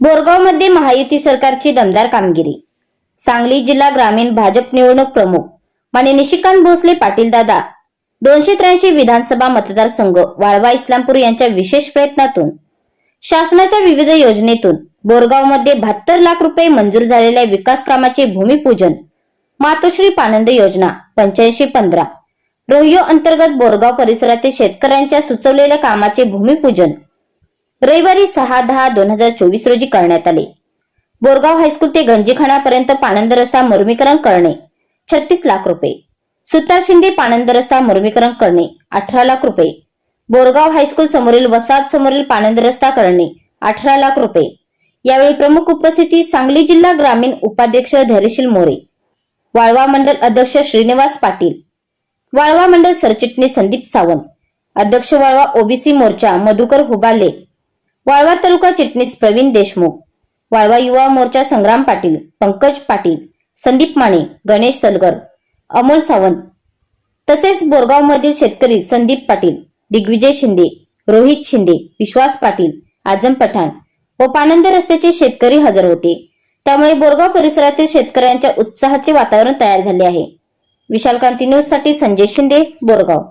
बोरगावमध्ये महायुती सरकारची दमदार कामगिरी. सांगली जिल्हा ग्रामीण भाजप निवडणूक प्रमुख माने निशिकांत भोसले पाटील दादा दोनशे त्र्याऐंशी विधानसभा मतदारसंघ वाळवा इस्लामपूर यांच्या विशेष प्रयत्नातून शासनाच्या विविध योजनेतून बोरगावमध्ये बहात्तर लाख रुपये मंजूर झालेल्या विकास कामाचे भूमिपूजन मातोश्री पानंद योजना पंच्याऐंशी पंधरा रोहियो अंतर्गत बोरगाव परिसरातील शेतकऱ्यांच्या सुचवलेल्या कामाचे भूमिपूजन रविवारी सहा दहा दोन हजार चोवीस रोजी करण्यात आले. बोरगाव हायस्कूल ते गंजीखानापर्यंत पाणंद रस्ता मुरमीकरण करणे छत्तीस लाख रुपये. सुतार शिंदे पाणंद रस्ता मुर्मीकरण करणे अठरा लाख रुपये. बोरगाव हायस्कूल समोरील वसाहत समोरील पाणंद रस्ता करणे अठरा लाख रुपये. यावेळी प्रमुख उपस्थिती सांगली जिल्हा ग्रामीण उपाध्यक्ष धैर्यशील मोरे वाळवा मंडल अध्यक्ष श्रीनिवास पाटील वाळवा मंडल सरचिटणीस संदीप सावंत अध्यक्ष वाळवा ओबीसी मोर्चा मधुकर हुबाले वाळवा तालुका चिटणीस प्रवीण देशमुख वाळवा युवा मोर्चा संग्राम पाटील पंकज पाटील संदीप माने गणेश सलगर अमोल सावंत. तसेच बोरगावमधील शेतकरी संदीप पाटील दिग्विजय शिंदे रोहित शिंदे विश्वास पाटील आजम पठाण व पानंद रस्त्याचे शेतकरी हजर होते. त्यामुळे बोरगाव परिसरातील शेतकऱ्यांच्या उत्साहाचे वातावरण तयार झाले आहे. विशाल क्रांती न्यूजसाठी संजय शिंदे बोरगाव.